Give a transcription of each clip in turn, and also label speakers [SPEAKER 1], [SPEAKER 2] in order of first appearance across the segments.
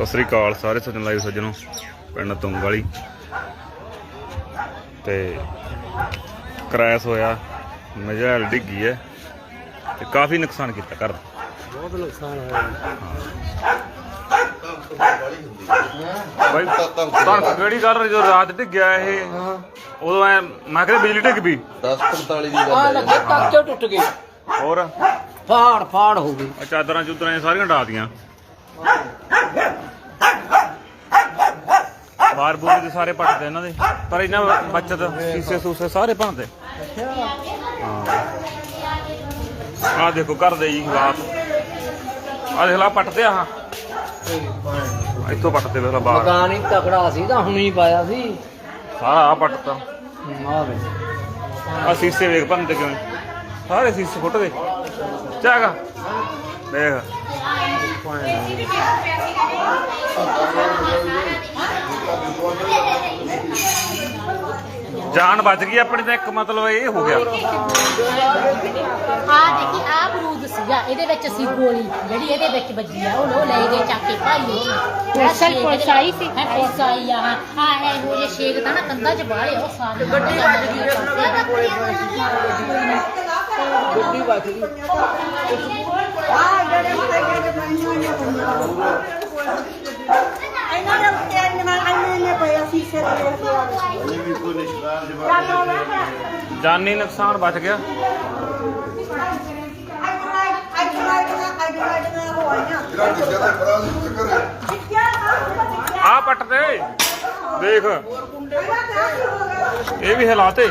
[SPEAKER 1] ਸਤਿ ਸ੍ਰੀ ਅਕਾਲ ਸਾਰੇ ਸੱਜਣ ਲਾਈਵ ਸੱਜਣੋ ਪਿੰਡ ਤੁੰਗ ਵਾਲੀ ਤੇ ਕ੍ਰੈਸ਼ ਹੋਇਆ ਮਜਾਲ ਡਿੱਗੀ ਹੈ ਤੇ ਕਾਫੀ ਨੁਕਸਾਨ ਕੀਤਾ ਘਰ ਦਾ।
[SPEAKER 2] ਬਹੁਤ ਨੁਕਸਾਨ ਹੋਇਆ।
[SPEAKER 1] ਬਾਈ ਤੁਹਾਨੂੰ ਕਿਹੜੀ ਗੱਲ ਜਦੋਂ ਰਾਤ ਡਿੱਗਿਆ ਇਹ? ਉਦੋਂ ਐ ਮੈਂ ਕਿਹਾ ਬਿਜਲੀ ਡਿੱਗ ਪਈ।
[SPEAKER 3] 10:45 ਦੀ
[SPEAKER 2] ਆ
[SPEAKER 3] ਗੱਲ ਹੈ।
[SPEAKER 2] ਲੱਗੇ ਕੱਚੇ ਟੁੱਟ ਗਏ
[SPEAKER 1] ਹੋਰ?
[SPEAKER 2] ਫਾੜ ਫਾੜ ਹੋ ਗਈ।
[SPEAKER 1] ਆਹ ਚਾਦਰਾਂ ਚੁਦਰਾਂ ਇਹ ਸਾਰੀਆਂ ਡਾਤੀਆਂ ਬਾਰ ਬੂਰ ਦੇ ਸਾਰੇ ਪੱਟਦੇ ਇਹਨਾਂ ਦੇ। ਪਰ ਇਹਨਾਂ ਬੱਚਤ ਸੀਸੇ ਸੂਸੇ ਸਾਰੇ ਭੰਨਦੇ ਹਾਂ। ਆਹ ਦੇਖੋ ਘਰ ਦੇ ਜੀ ਹਾਲਾਤ। ਆਹ ਦੇਖ ਲਾ ਪੱਟਦੇ ਆ ਇੱਥੋਂ ਪੱਟਦੇ ਵੇਖ ਲਾ ਬਾਹਰ।
[SPEAKER 2] ਮਕਾਨ ਹੀ ਤਕੜਾ ਸੀ ਤਾਂ ਹੁਣੀ ਪਾਇਆ ਸੀ।
[SPEAKER 1] ਸਾਰਾ ਆ ਪੱਟਤਾ।
[SPEAKER 2] ਆ ਵੇ।
[SPEAKER 1] ਆ ਸੀਸੇ ਵੇਖ ਭੰਨਦੇ ਕਿਵੇਂ। ਸਾਰੇ ਸੀਸੇ ਫੁੱਟਦੇ ਚਾਗਾ ਦੇਖ ਜਾਨ ਬਚ ਗਈ ਆਪਣੀ ਤਾਂ ਇੱਕ ਮਤਲਬ ਇਹ ਹੋ ਗਿਆ।
[SPEAKER 4] ਆ ਦੇਖੀ ਆ ਬਰੂਦ ਸੀਗਾ ਇਹਦੇ ਵਿੱਚ ਸੀ ਗੋਲੀ ਜਿਹੜੀ ਇਹਦੇ ਵਿੱਚ ਵੱਜੀ ਆ ਉਹ ਲੋ ਲੈ ਗਏ ਚੱਕ ਕੇ ਭਾਈ ਅਸਲ ਪੁਲਿਸ ਆਈ ਸੀ। ਹੈ ਪੁਲਿਸ ਆਈ ਆ ਹਾਂ। ਹਾਂ ਇਹ ਹੋ ਜੇ ਸ਼ੇਕ ਤਾਂ ਨਾ ਕੰਧਾਂ 'ਚ ਬਾਹਲੇ ਉਹ ਸਾਰੇ ਗੱਡੀ ਵੱਜ ਗਈ
[SPEAKER 2] ਗੱਡੀ ਵੱਜ ਗਈ।
[SPEAKER 5] ਇਹਨਾਂ ਦੇ ਉੱਤੇ
[SPEAKER 1] ਜਾਨੀ ਨੁਕਸਾਨ ਬਚ ਗਿਆ। ਆ ਪੱਟ ਦੇ ਦੇਖ। ਇਹ ਵੀ ਹਾਲਾਤੇ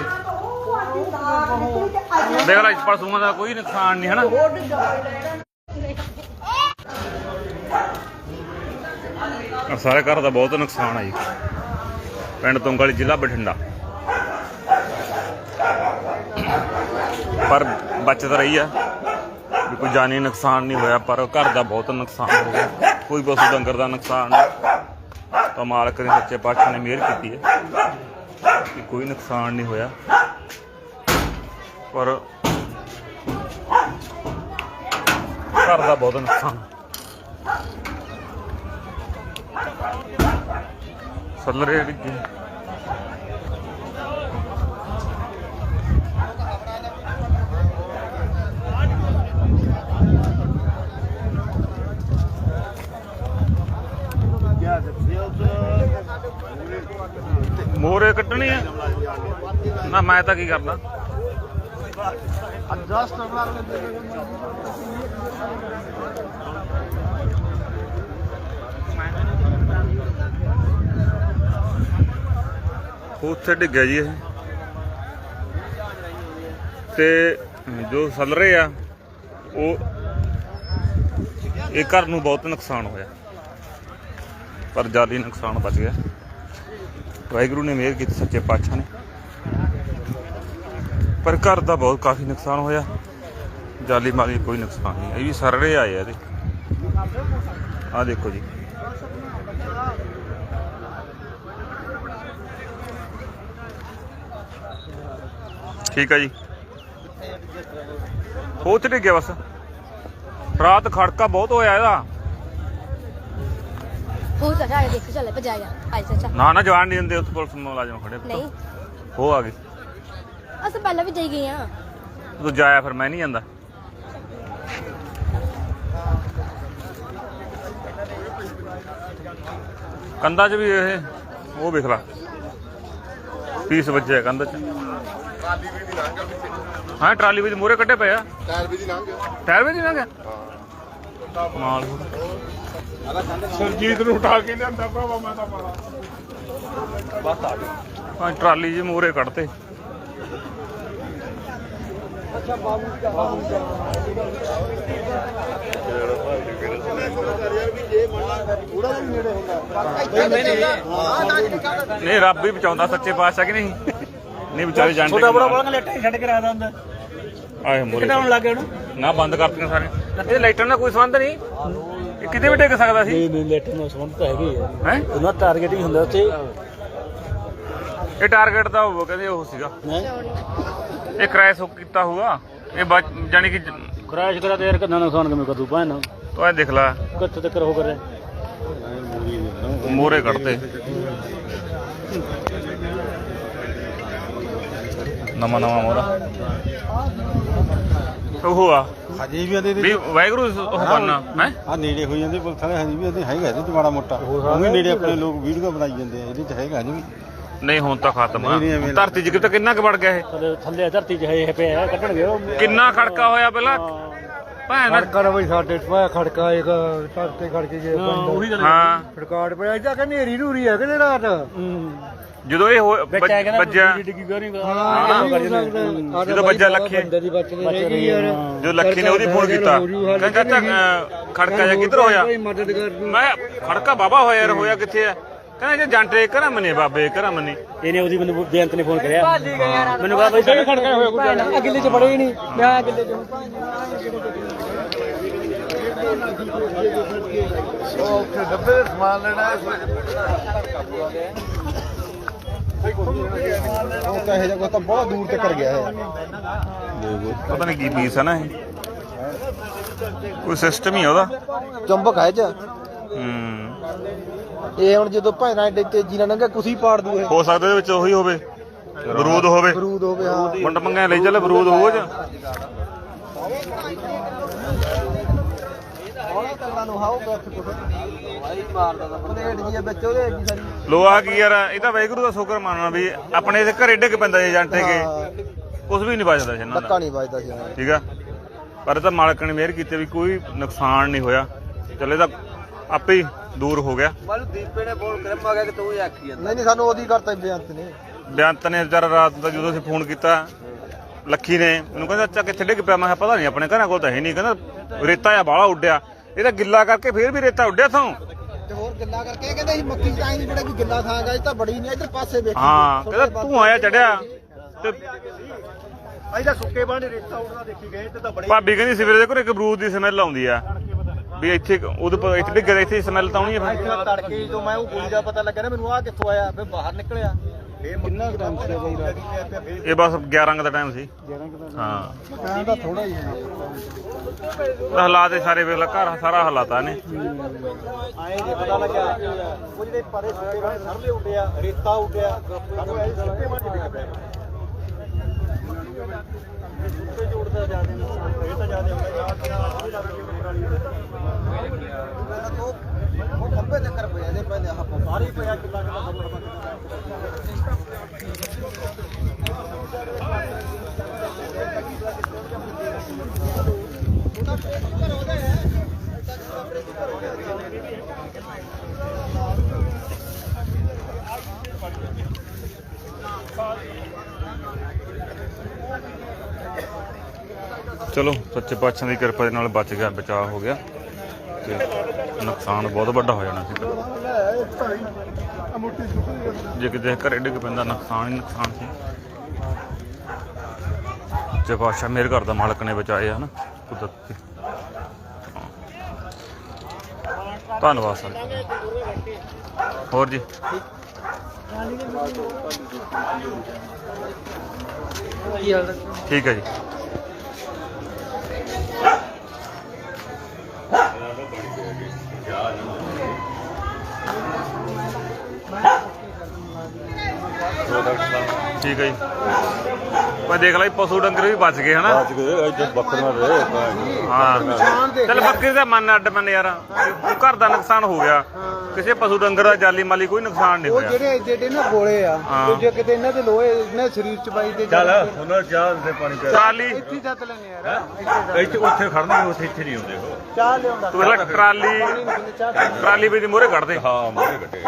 [SPEAKER 1] ਦੇਖ ਲੈ ਪਸ਼ੂਆਂ ਦਾ ਕੋਈ ਨੁਕਸਾਨ ਨਹੀਂ ਹਨਾ? ਸਾਰੇ ਘਰ ਦਾ ਬਹੁਤ ਨੁਕਸਾਨ ਆ ਜੀ। ਪਿੰਡ ਤੁੰਗਲ ਜ਼ਿਲ੍ਹਾ ਬਠਿੰਡਾ। ਪਰ ਬਚਤ ਰਹੀ ਆ ਵੀ ਕੋਈ ਜਾਨੀ ਨੁਕਸਾਨ ਨਹੀਂ ਹੋਇਆ, ਪਰ ਘਰ ਦਾ ਬਹੁਤ ਨੁਕਸਾਨ ਹੋ ਗਿਆ। ਕੋਈ ਪਸ਼ੂ ਡੰਗਰ ਦਾ ਨੁਕਸਾਨ ਨਹੀਂ। ਤਾਂ ਮਾਲਕ ਨੇ ਸੱਚੇ ਪਾਤਸ਼ਾਹ ਨੇ ਮਿਹਰ ਕੀਤੀ ਹੈ ਕਿ ਕੋਈ ਨੁਕਸਾਨ ਨਹੀਂ ਹੋਇਆ। ਪਰ ਘਰ ਦਾ ਬਹੁਤ ਨੁਕਸਾਨ। ਸੱਲਰੇ ਡਿੱਗੇ ਮੋਰੇ ਕੱਟਣੀ ਆ। ਨਾ ਮੈਂ ਤਾਂ ਕੀ ਕਰਦਾ ਉੱਥੇ ਡਿੱਗਿਆ ਜੀ ਇਹ। ਤੇ ਜੋ ਸਲ ਰਹੇ ਆ, ਉਹ ਇਹ ਘਰ ਨੂੰ ਬਹੁਤ ਨੁਕਸਾਨ ਹੋਇਆ। ਪਰ ਜਾਲੀ ਨੁਕਸਾਨ ਬਚ ਗਿਆ। ਵਾਹਿਗੁਰੂ ਨੇ ਮਿਹਰ ਕੀਤੀ ਸੱਚੇ ਪਾਤਸ਼ਾਹ ਨੇ। ਪਰ ਘਰ ਦਾ ਬਹੁਤ ਕਾਫੀ ਨੁਕਸਾਨ ਹੋਇਆ। ਜਾਲੀ ਮਾਲੀ ਕੋਈ ਨੁਕਸਾਨ ਨਹੀਂ। ਇਹ ਵੀ ਸਰੜੇ ਆਏ ਆ ਇਹਦੇ। ਆ ਦੇਖੋ ਜੀ। ਠੀਕ ਹੈ ਜੀ। ਉਹ ਤੇ ਡਿੱਗਿਆ ਬਸ। ਰਾਤ ਖੜਕਾ ਬਹੁਤ ਹੋਇਆ ਇਹਦਾ।
[SPEAKER 4] ਹੋ ਜਾ ਜਾ ਦੇਖ ਚੱਲੇ ਭਜਾਇਆ ਆਈ ਚਾਚਾ।
[SPEAKER 1] ਨਾ ਨਾ ਜਵਾਨ ਨਹੀਂ ਦਿੰਦੇ ਉੱਥੇ ਪੁਲਿਸ ਮੁਲਾਜ਼ਮ ਖੜੇ
[SPEAKER 4] ਨਹੀਂ।
[SPEAKER 1] ਉਹ ਆ ਗਏ।
[SPEAKER 4] ਅਸੀਂ ਪਹਿਲਾਂ ਵੀ ਜਾਈ ਗਏ ਆ।
[SPEAKER 1] ਤੂੰ ਜਾਇਆ ਫਿਰ ਮੈਂ ਨਹੀਂ ਜਾਂਦਾ। ਕੰਧਾਂ 'ਚ ਵੀ ਇਹ ਉਹ ਵੇਖ ਲਾ। ਪੀਸ ਵੱਜਿਆ ਕੰਧ 'ਚ। ਹਾਂ ਟਰਾਲੀ ਵਿੱਚ ਮੂਰੇ ਕੱਢੇ ਪਏ ਆ।
[SPEAKER 3] ਟਾਇਰ ਵੀ ਦੀ ਲੰਘ ਗਿਆ।
[SPEAKER 1] ਟਾਇਰ ਵੀ ਨਹੀਂ ਲੰਘਿਆ ਮਾਲ।
[SPEAKER 3] ਸਰਜੀਤ ਨੂੰ ਉਠਾ ਕੇ ਲਿਆਂਦਾ ਭਰਾਵਾ ਮੈਂ ਤਾਂ ਬੜਾ
[SPEAKER 1] ਹਾਂ ਟਰਾਲੀ ਜੀ ਮੂਰੇ ਕੱਢਤੇ। ਨਹੀਂ ਰੱਬ ਹੀ ਬਚਾਉਂਦਾ ਸੱਚੇ ਪਾਤਸ਼ਾਹ ਕਿ ਨਹੀਂ? ਨਹੀਂ ਵਿਚਾਰੇ ਜਾਣਦੇ
[SPEAKER 2] ਛੋਟਾ ਬੜਾ ਬੜਾ ਲੈਟਾਂ ਛੱਡ ਕੇ ਰੱਖਦਾ ਹੁੰਦਾ
[SPEAKER 1] ਆਏ ਮੂਰੇ
[SPEAKER 2] ਹੁਣ ਲੱਗੇ ਉਹਨੂੰ?
[SPEAKER 1] ਨਾ ਬੰਦ ਕਰਤੀਆਂ ਸਾਰੇ ਇਹ ਲਾਈਟਾਂ ਨਾਲ ਕੋਈ ਸੰਬੰਧ ਨਹੀਂ? ਇਹ ਕਿਤੇ ਵੀ ਡਿੱਗ ਸਕਦਾ ਸੀ?
[SPEAKER 2] ਨਹੀਂ ਨਹੀਂ ਲੈਟਾਂ ਨਾਲ ਸੰਬੰਧ ਤਾਂ ਹੈਗੇ ਆ।
[SPEAKER 1] ਹੈ?
[SPEAKER 2] ਉਹਨਾਂ ਟਾਰਗੇਟ ਹੀ ਹੁੰਦਾ ਉੱਥੇ।
[SPEAKER 1] ਇਹ ਟਾਰਗੇਟ ਦਾ ਹੋਊਗਾ ਕਹਿੰਦੇ ਉਹ ਸੀਗਾ। ਇਹ ਕ੍ਰੈਸ਼ ਕੀਤਾ ਹੋਊਗਾ। ਇਹ ਬਚ- ਜਾਣੀ ਕਿ
[SPEAKER 2] ਕ੍ਰੈਸ਼ ਕਰਾ ਤੇ ਯਾਰ ਕਿੰਨਾ ਨੁਕਸਾਨ ਕਿਵੇਂ ਕਰੂ ਪਾਣਾ
[SPEAKER 1] ਤੂੰ ਇਹ ਦੇਖ ਲੈ।
[SPEAKER 2] ਕਿੱਥੇ ਤੱਕ ਹੋ ਕਰੇ?
[SPEAKER 1] ਮੋਰੇ ਕੱਢਤੇ। ਨਵਾਂ ਨਵਾਂ ਮੋਰਾ ਉਹ ਆ
[SPEAKER 3] ਹਜੇ ਵੀ ਇਹਦੇ
[SPEAKER 1] ਵੀ ਵਾਹਿਗੁਰੂ ਉਹ ਕਰਨਾ। ਹੈ?
[SPEAKER 3] ਆ ਨੇੜੇ ਹੋਈ ਜਾਂਦੇ ਪੁਲਿਸ ਵਾਲੇ ਹਜੇ ਵੀ ਇਹਦੇ ਹੈਗਾ ਇਹਦੇ ਚ ਮਾੜਾ ਮੋਟਾ। ਉਹ ਵੀ ਨੇੜੇ ਆਪਣੇ ਲੋਕ ਵੀਡੀਓ ਬਣਾਈ ਜਾਂਦੇ ਆ ਇਹਦੇ ਚ ਹੈਗਾ ਵੀ।
[SPEAKER 1] ਨਹੀਂ ਹੁਣ ਤਾਂ ਖਤਮ ਆ।
[SPEAKER 3] ਨਹੀਂ, ਨਹੀਂ, ਐਵੇਂ
[SPEAKER 1] ਧਰਤੀ 'ਚ ਕਿਤੇ ਕਿੰਨਾ ਕੁ ਵੜ ਗਿਆ ਇਹ?
[SPEAKER 2] ਥੱਲੇ ਥੱਲੇ ਧਰਤੀ 'ਚ ਹੈ ਪਿਆ ਕੱਢਣਗੇ ਉਹ।
[SPEAKER 1] ਕਿੰਨਾ ਖੜਕਾ ਹੋਇਆ ਪਹਿਲਾਂ? ਭੈਣ
[SPEAKER 6] ਖੜਕਾ ਬਈ ਸਾਡੇ ਪਾਇਆ ਖੜਕਾ ਇੱਕ ਸਰਤੇ ਖੜ ਕੇ ਜੇ
[SPEAKER 2] ਉਹੀ ਗੱਲ
[SPEAKER 1] ਹਾਂ।
[SPEAKER 6] ਰਿਕਾਰਡ ਪਿਆ ਇਦਾਂ ਕਿ ਨੇਰੀ ਨੂਰੀ ਹੈ ਕਿਤੇ ਰਾਤ।
[SPEAKER 1] ਜਦੋਂ ਇਹ ਹੋਇਆ-
[SPEAKER 2] ਵਿੱਚ ਆ ਕਹਿੰਦਾ
[SPEAKER 1] ਵੱਜਿਆ
[SPEAKER 2] ਡਿੱਗੀ ਗਰੀ
[SPEAKER 1] ਜਦੋਂ ਬੱਜਾ ਲੱਖੀ
[SPEAKER 6] ਬੰਦੇ ਦੀ ਬਚਦੀ ਹੈਗੀ ਯਾਰ।
[SPEAKER 1] ਜੋ ਲੱਖੀ ਨੇ ਉਹਦੀ ਫੋਨ ਕੀਤਾ। ਕਹਿੰਦਾ ਅਹ, ਖੜਕਾ ਜਿਹਾ ਕਿੱਧਰ ਹੋਇਆ?
[SPEAKER 6] ਕੋਈ ਮਦਦ ਕਰ ਦੂੰ।
[SPEAKER 1] ਮੈਂ ਖੜਕਾ ਬਾਬਾ ਹੋਇਆ ਯਾਰ ਹੋਇਆ ਕਿੱਥੇ ਆ? ਕਹਿੰਦਾ ਜੇ ਜੰਟੇ ਕਰਾਂ ਮਨੇ ਬਾਬੇ ਕਰਾਂ ਮਨੇ।
[SPEAKER 2] ਇਹਨੇ ਉਹਦੀ ਮੈਨੂੰ ਬੇਅੰਤ ਨੇ ਫੋਨ ਕਰਿਆ। ਮੈਨੂੰ ਕਹਾ ਬਈ ਸਾਡੇ ਖੜਕਾ ਹੋਇਆ ਕੋਈ ਅਗਲੇ 'ਚ ਬੜੇ ਹੀ ਨਹੀਂ। ਮੈਂ ਅਗਲੇ 'ਚ
[SPEAKER 3] ਉੱਥੇ ਡੱਬੇ ਦੇ ਸਮਾਨ ਲੈਣਾ ਉਹ ਤਾਂ ਇਹ ਜਗ੍ਹਾ ਤਾਂ ਬਹੁਤ ਦੂਰ ਤੱਕ ਗਿਆ ਹੈ
[SPEAKER 1] ਪਤਾ ਨਹੀਂ ਕੀ ਪੀਸ ਹੈ ਨਾ ਇਹ। ਕੋਈ ਸਿਸਟਮ ਹੀ ਆ ਉਹਦਾ।
[SPEAKER 3] ਚੰਬਕ ਹੈ ਚ।
[SPEAKER 1] ਹੂੰ।
[SPEAKER 3] ਇਹ ਹੁਣ ਜਦੋਂ ਭਾਇਨਾ ਏਡੇ ਤੇਜ਼ੀ ਨਾਲ ਲੰਘਿਆ ਕੁਸੀ ਪਾੜ ਦੂ ਇਹ।
[SPEAKER 1] ਹੋ ਸਕਦਾ ਇਹਦੇ ਵਿੱਚ ਉਹੀ ਹੋਵੇ ਬਰੂਦ ਹੋਵੇ।
[SPEAKER 3] ਬਰੂਦ ਹੋਵੇ ਹਾਂ।
[SPEAKER 1] ਵੰਡ ਮੰਗਿਆ ਲਈ ਚੱਲ ਬਰੂਦ ਹੋਵੇ
[SPEAKER 3] ਜੀ ਆ ਸਾਰੀ
[SPEAKER 1] ਲੋਹਾ ਕੀ ਯਾਰ ਇਹ ਤਾਂ ਵੈਗੁਰੂ ਦਾ ਸ਼ੁਕਰ ਮੰਨਣਾ ਵੀ ਆਪਣੇ ਇੱਥੇ ਘਰੇ ਡਿੱਗ ਪੈਂਦਾ ਜੇ ਜੰਟੇ ਕੇ ਕੁਝ ਵੀ ਨਹੀਂ ਸੀ ਇਹਨਾਂ
[SPEAKER 3] ਧੱਕਾ
[SPEAKER 1] ਦਾ
[SPEAKER 3] ਨਹੀਂ ਵੱਜਦਾ ਸੀ
[SPEAKER 1] ਠੀਕ ਆ? ਪਰ ਇਹ ਤਾਂ ਮਾਲਕ ਨੇ ਮਿਹਰ ਕੀਤੀ ਵੀ ਕੋਈ ਨੁਕਸਾਨ ਨਹੀਂ ਹੋਇਆ। ਚੱਲੇ ਤਾਂ ਆਪੇ ਹੀ ਦੂਰ ਹੋ ਗਿਆ।
[SPEAKER 3] ਮਨ ਦੀਪੇ ਨੇ ਫੋਨ ਕਰਿਆ ਮੈਂ ਕਿਹਾ ਕਿ ਤੂੰ ਹੀ ਆਖੀ ਜਾਂਦਾ। ਨਹੀਂ ਨਹੀਂ ਸਾਨੂੰ ਉਹਦੀ ਕਰਤਾ ਬੇਅੰਤ ਨੇ।
[SPEAKER 1] ਬੇਅੰਤ ਨੇ ਵਿਚਾਰਾ ਰਾਤ ਦਾ ਜਦੋਂ ਅਸੀਂ ਫੋਨ ਕੀਤਾ ਲੱਖੀ ਨੇ ਮੈਨੂੰ ਕਹਿੰਦਾ ਅੱਛਾ ਕਿੱਥੇ ਡਿੱਗ ਪਿਆ? ਮੈਂ ਕਿਹਾ ਪਤਾ ਨਹੀਂ ਆਪਣੇ ਘਰਾਂ ਕੋਲ ਤਾਂ ਹੈ ਨਹੀਂ। ਕਹਿੰਦਾ ਰੇਤਾ ਆ ਬਾਹਲਾ ਉੱਡਿਆ। ਇਹ ਤਾਂ ਗਿੱਲਾ ਕਰਕੇ ਫੇਰ ਵੀ ਰੇਤਾ ਉੱਡਿਆ ਥਾਂ
[SPEAKER 3] ਤੇ ਹੋਰ ਗੱਲਾਂ ਕਰਕੇ ਇਹ ਕਹਿੰਦੇ ਸੀ ਮੱਕੀ ਚ ਆਈ ਨਹੀਂ ਬੜਾ ਵੀ ਗਿੱਲਾ ਥਾਂ ਗਾ ਇਹ ਤਾਂ ਬੜੀ ਨਹੀਂ ਇਧਰ ਪਾਸੇ ਵੇਖੀ।
[SPEAKER 1] ਹਾਂ ਕਹਿੰਦਾ ਤੂੰ ਆਇਆ ਚੜਿਆ। ਤੇ
[SPEAKER 3] ਇਹਦਾ ਸੁੱਕੇ ਬਾਣੇ ਰੇਤਾ ਉੜਦਾ ਦੇਖੀ ਗਏ ਤੇ ਤਾਂ ਬੜੀ
[SPEAKER 1] ਭਾਬੀ ਕਹਿੰਦੀ ਸਵੇਰੇ ਦੇ ਕੋਲ ਇੱਕ ਬਰੂਦ ਦੀ ਸਮੈਲ ਆਉਂਦੀ ਆ। ਵੀ ਇੱਥੇ ਉਹਦੇ ਪਰ ਇੱਥੇ ਡਿੱਗ ਰਿਹਾ ਇੱਥੇ ਸਮੈਲ ਤਾਂ ਆਉਣੀ ਆ ਫਿਰ।
[SPEAKER 3] ਇੱਥੇ ਤੜਕੇ ਜਦੋਂ ਮੈਂ ਉਹ ਗੋਲੀ ਦਾ ਪਤਾ ਲੱਗਿਆ ਨਾ ਮੈਨੂੰ ਆ ਕਿੱਥੋਂ ਆਇਆ? ਫਿਰ ਬਾਹਰ ਨਿਕਲਿਆ। ਫੇਰ ਕਿੰਨਾ ਗ੍ਰਾਮ ਸੀ ਬਈ ਰਾਤ
[SPEAKER 1] ਇਹ ਬਸ 11 ਕੁ ਦਾ ਟਾਈਮ ਸੀ। ਹਾਂ
[SPEAKER 3] ਟਾਈਮ ਦਾ ਥੋੜਾ ਹੀ। ਹੈ
[SPEAKER 1] ਤਾਂ ਹਾਲਾਤ ਇਹ ਸਾਰੇ ਵੇਖ ਲਾ ਘਰ ਸਾਰਾ ਹਾਲਾਤਾਂ ਨੇ
[SPEAKER 3] ਆਏ ਜੇ ਪਤਾ ਲੱਗਿਆ ਉਹ ਜਿਹੜੇ ਪਰੇ ਸੁੱਕੇ ਬਾਣੇ ਸਰਲੇ ਉੱਡਿਆ ਰੇਤਾ ਉੱਡਿਆ ਸਾਨੂੰ ਇਹ ਸੁੱਕੇ ਬਾਣੇ ਡਿੱਗ ਪਿਆ ਸੁੱਕੇ ਜੋੜਦਾ ਜਾਂਦੇ ਨੇ ਇਹ ਤਾਂ ਜਾਂਦੇ ਉਹ ਖੰਭੇ ਤੇ ਕਰ ਪਿਆ ਨੇ ਪਹਿਲੇ ਆਹ ਸਾਰੇ ਪਿਆ ਕਿੱਲਾ ਕਿੱਲਾ ਖੰਭਾ
[SPEAKER 1] ਚਲੋ, ਸੱਚੇ ਪਾਤਸ਼ਾਹ ਦੀ ਕਿਰਪਾ ਦੇ ਨਾਲ ਬਚ ਗਿਆ, ਬਚਾਅ ਹੋ ਗਿਆ ਤੇ ਨੁਕਸਾਨ ਬਹੁਤ ਵੱਡਾ ਹੋ ਜਾਣਾ ਸੀ। ਜੇ ਕਿਤੇ ਘਰੇ ਡਿੱਗ ਪੈਂਦਾ, ਨੁਕਸਾਨ ਹੀ ਨੁਕਸਾਨ ਸੀ। ਸੱਚੇ ਪਾਤਸ਼ਾਹ ਮੇਰ ਘਰ ਦਾ ਮਾਲਕ ਨੇ ਬਚਾਏ ਹਨ ਕੁਦਰਤ ਹਾਂ। ਧੰਨਵਾਦ ਸਰ। ਹੋਰ ਜੀ। ਠੀਕ ਹੈ ਜੀ। ਠੀਕ ਹੈ ਜੀ। ਮੈਂ ਦੇਖ ਲਈ ਪਸ਼ੂ ਡੰਗਰ ਵੀ ਬਚ ਗਏ ਹਨਾ?
[SPEAKER 3] ਬਚ ਗਏ ਇੱਥੇ ਬੱਕਰੀਆਂ ਦੇ
[SPEAKER 1] ਹਾਂ। ਚੱਲ ਬੱਕਰੀ ਦਾ ਮਨ ਅੱਡ ਮਨ ਯਾਰ। ਘਰ ਦਾ ਨੁਕਸਾਨ ਹੋ ਗਿਆ। ਕਿਸੇ ਪਸ਼ੂ ਡੰਗਰ ਦਾ ਜਾਲੀ ਮਾਲੀ ਕੋਈ ਨੁਕਸਾਨ ਨਹੀਂ
[SPEAKER 3] ਉਹ
[SPEAKER 1] ਹੋਇਆ।
[SPEAKER 3] ਜਿਹੜੇ ਏਡੇ ਏਡੇ ਨਾ ਗੋਲੇ ਆ। ਦੂਜੇ ਕਿਤੇ ਇਹਨਾਂ ਦੇ ਲੋਹੇ ਇਹਨਾਂ ਸਰੀਰ ਚ ਬਾਈ ਦੇ
[SPEAKER 6] ਚੱਲ ਉਹਨਾਂ ਚਾਹ ਦੇ ਪਾਣੀ ਪਿਆ
[SPEAKER 1] ਟਰਾਲੀ
[SPEAKER 3] ਇੱਥੇ ਸੱਤ ਲੈਣੇ ਯਾਰ।
[SPEAKER 6] ਇੱਥੇ ਉੱਥੇ ਖੜਨਗੇ ਉੱਥੇ ਇੱਥੇ ਨਹੀਂ ਉਹ।
[SPEAKER 3] ਚਾਹ ਲਿਆਉਂਦਾ।
[SPEAKER 1] ਤੂੰ ਟਰਾਲੀ ਟਰਾਲੀ ਵੀ ਦੀ ਮੋਰੇ ਕੱਢ ਦੇ
[SPEAKER 6] ਹਾਂ ਮੋਰੇ ਕੱਟੇ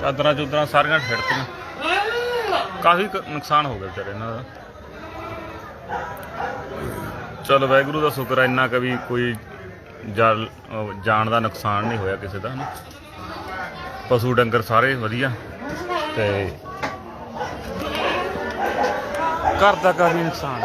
[SPEAKER 1] ਚਾਦਰਾਂ ਚੁਦਰਾਂ ਸਾਰੀਆਂ ਫਿਰਤੀਆਂ ਕਾਫੀ ਨੁਕਸਾਨ ਹੋ ਗਿਆ ਵਿਚਾਰੇ ਇਹਨਾਂ ਦਾ। ਚਲ ਵੈਗੁਰੂ ਦਾ ਸ਼ੁਕਰ ਹੈ ਇੰਨਾ ਕਵੀ ਕੋਈ ਜਾਨ ਦਾ ਨੁਕਸਾਨ ਨਹੀਂ ਹੋਇਆ ਕਿਸੇ ਦਾ ਪਸ਼ੂ ਡੰਗਰ ਸਾਰੇ ਵਧੀਆ, ਤੇ ਘਰ ਦਾ ਕਾਫੀ ਨੁਕਸਾਨ